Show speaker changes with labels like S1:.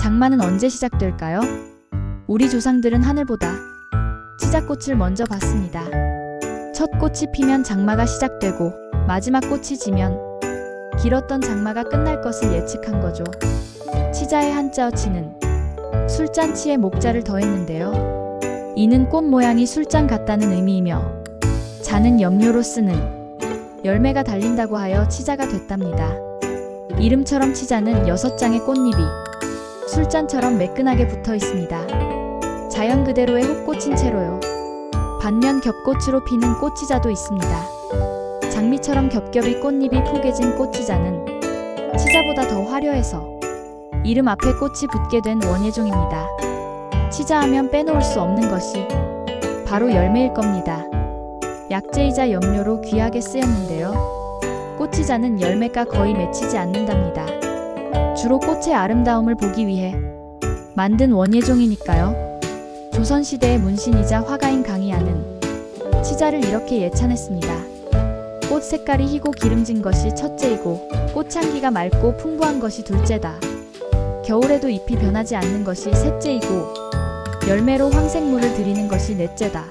S1: 장마는 언제 시작될까요? 우리 조상들은 하늘보다 치자꽃을 먼저 봤습니다. 첫 꽃이 피면 장마가 시작되고 마지막 꽃이 지면 길었던 장마가 끝날 것을 예측한 거죠. 치자의 한자어 치는 술잔치에 목자를 더했는데요. 이는 꽃 모양이 술잔 같다는 의미이며 자는 염료로 쓰는 열매가 달린다고 하여 치자가 됐답니다. 이름처럼 치자는 여섯 장의 꽃잎이 술잔처럼 매끈하게 붙어 있습니다. 자연 그대로의 혹꽃인 채로요. 반면 겹꽃으로 피는 꽃치자도 있습니다. 장미처럼 겹겹이 꽃잎이 포개진 꽃치자는 치자보다 더 화려해서 이름 앞에 꽃이 붙게 된 원예종입니다. 치자하면 빼놓을 수 없는 것이 바로 열매일 겁니다. 약재이자 염료로 귀하게 쓰였는데요. 꽃치자는 열매가 거의 맺히지 않는답니다. 주로 꽃의 아름다움을 보기 위해 만든 원예종이니까요. 조선시대의 문신이자 화가인 강희안은 치자를 이렇게 예찬했습니다. 꽃 색깔이 희고 기름진 것이 첫째이고 꽃향기가 맑고 풍부한 것이 둘째다. 겨울에도 잎이 변하지 않는 것이 셋째이고 열매로 황색물을 드리는 것이 넷째다.